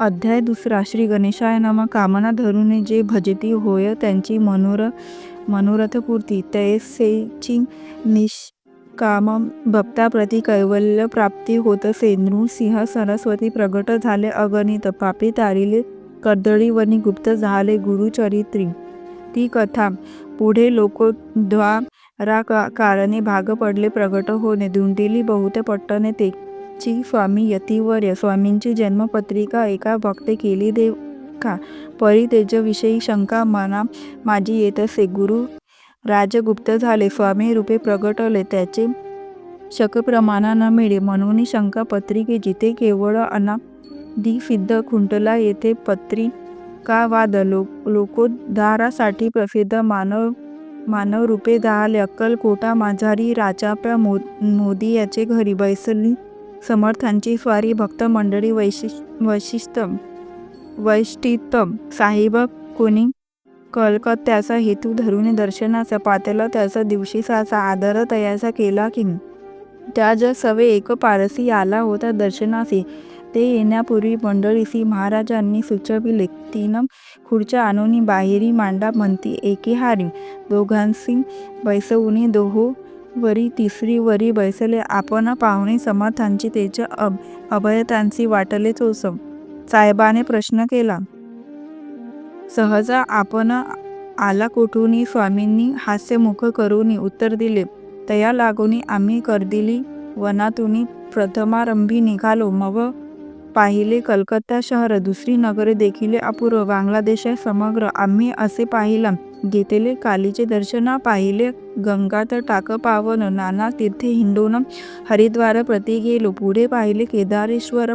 अध्याय दुसरा श्री गणेशाय नम. कामना धरूने जे भजती होय त्यांची मनोर मनोरथपूर्ती तैसेची निष्काम भक्ताप्रती कैवल्य प्राप्ती होत असे नृसिंह सरस्वती प्रगट झाले अगणित. पापी तारिले कर्दळीवनी गुप्त झाले गुरुचरित्री ती कथा पुढे लोकोद्वारा का- कारणे भाग पडले प्रगट होणे. धुंडिली बहुत पट्टने ते ची स्वामी यतिवर्य. स्वामींची जन्मपत्रिका एका भक्ते केली देव का? परी त्याच्याविषयी शंका मना माझी येत असे गुरु राजगुप्त झाले. स्वामी रूपे प्रगटले. त्याचे शकप्रमाणा न मिळे. म्हणून शंका पत्रिके जिथे केवळ अनादि सिद्ध खुंटला येथे पत्रिका वाद. लोक लोकोद्धारासाठी प्रसिद्ध मानव मानव रूपे झाले अक्कलकोटा माझारी राजाप्या मो मोदी याचे घरी. बैसली समर्थांची स्वारी भक्त मंडळी वैशिष वैशिष्ट वैष्टितम. साहेब कोणी कलकत्त्याचा हेतू धरून दर्शनाचा पातेला त्याचा दिवशीसाचा आदर तयाचा केला की त्या ज सवे एक पारसी आला होता दर्शनासी ते येण्यापूर्वी मंडळीसी महाराजांनी सुचविले तीन खुर्च्या आणून बाहेरी मांडा म्हणती एके हारी. दोघांसी बैसवून दोहो वरी तिसरी वरी बैसले आपण पाहुणे समर्थांची तेच अब अभयतांची वाटले चोसम. साहेबाने प्रश्न केला. सहज आपण आला कोठून? स्वामींनी हास्यमुख करून उत्तर दिले. तया लागून आम्ही करदिली. वनातून प्रथमारंभी निघालो. मग पाहिले कलकत्ता शहर. दुसरी नगरे देखील अपूर्व. बांगलादेश समग्र. आम्ही असे पाहिला. घेतले कालीचे दर्शना पाहिले गंगात टाक पावन नाना तीर्थे हिंडून हरिद्वार प्रति गेलो पुढे पाहिले केदारेश्वर.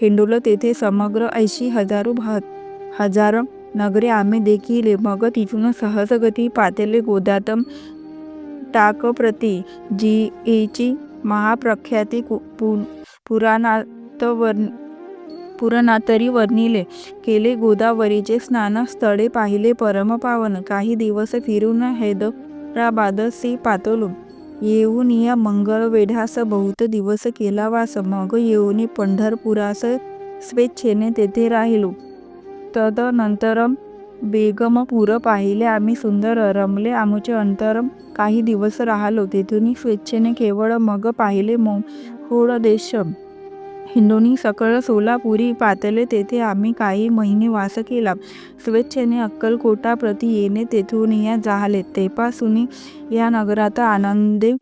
हिंडोल तेथे समग्र ऐंशी हजारो हजार नगरे आम्ही देखील मग तिथून सहजगती पातेले गोदात. टाकप्रती जी एची महाप्रख्याती कु- पु पुराणात वर पुरनातरी वर्णिले. केले गोदावरीचे स्नान स्थळे पाहिले परमपावन. काही दिवस फिरून हैदराबादसी पातलो येऊन या मंगळवेढास बहुत दिवस केला वास मग येऊन पंढरपुरास स्वेच्छेने तेथे राहिलो. तदनंतर बेगमपुर पाहिले. आम्ही सुंदर रमले. आमचे अंतर काही दिवस राहिलो. तेथून स्वेच्छेने केवळ मग पाहिले मोहोळ देश हिंदोनी सकळ सोलापुरी पातले तेथे आम्ही काही महिने वास केला. स्वेच्छेने अक्कलकोटा प्रति येणे तेथून या जाहले. तेपासून या नगरात आनंदे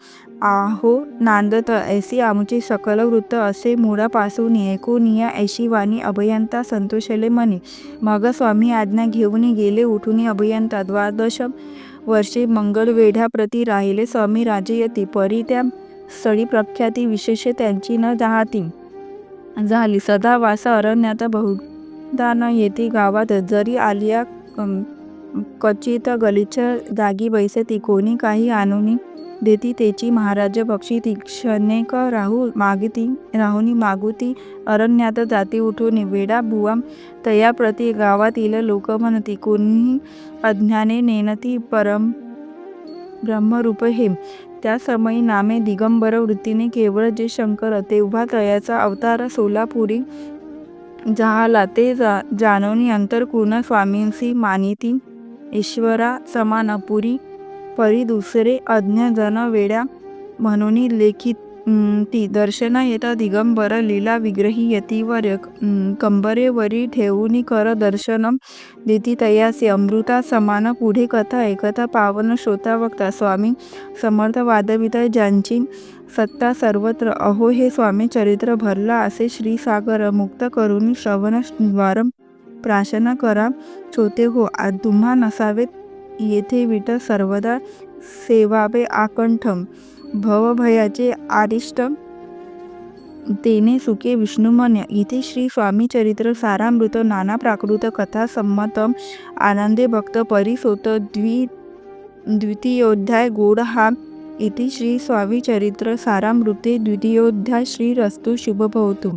आहो नांदत. ऐसी आमचे सकल वृत्त असे मुळापासून ऐकून या ऐशिवानी अभयंता संतोषले म्हणे मग स्वामी आज्ञा घेऊन गेले उठून अभयंता द्वादश वर्षे मंगळवेढ्याप्रती राहिले. स्वामी राजयती परी त्या स्थळी प्रख्याती विशेष त्यांची न जाहाती. झाली. सदा वास अरण्यात बहुदान न येते गावात जरी आलिया कम- क्वचित गलिच्छ जागी बैसती. कोणी काही आणून देती तेची महाराज पक्षी तीक्षणेक राहू मागती राहुनी मागुती अरण्यात जाती उठून. वेडा बुवा तयाप्रती गावातील लोक म्हणती कोणी अज्ञाने नेनती परम ब्रह्मरूप हे त्या समयी नामे दिगंबर वृत्तीने केवळ जे शंकर तेव्हा तयाचा अवतार सोलापुरी जहाला ते जा जानोनी अंतरकुण स्वामींसी मानिती ईश्वरा समानपुरी परी दुसरे अज्ञजन वेड्या म्हणून लेखित ती दर्शना येता दिगंबर लीला विग्रही यतीवर कंबरेवरी ठेवून कर दर्शनम. देती तयासी अमृता समान पुढे कथा ऐकता पावन श्रोता वक्ता. स्वामी समर्थ वादविता ज्यांची सत्ता सर्वत्र अहो हे स्वामी चरित्र भरला असे श्रीसागर मुक्त करून श्रवण द्वार प्राशन करा. श्रोते हो आ तुम्हा नसावेत. येथे विट सर्वदा सेवावे आकंठम. भवभयाचे आरिष्ट तेने सुखे विष्णुमन्य इथे श्री स्वामी चरित्र सारामृत नाना प्राकृत कथा संमतम आनंदे भक्त परिसोत द्वि द्वितीयोध्याय गोड हा. इति श्री स्वामी चरित्र सारामृते द्वितीयोध्याय श्री रस्तु शुभभवतु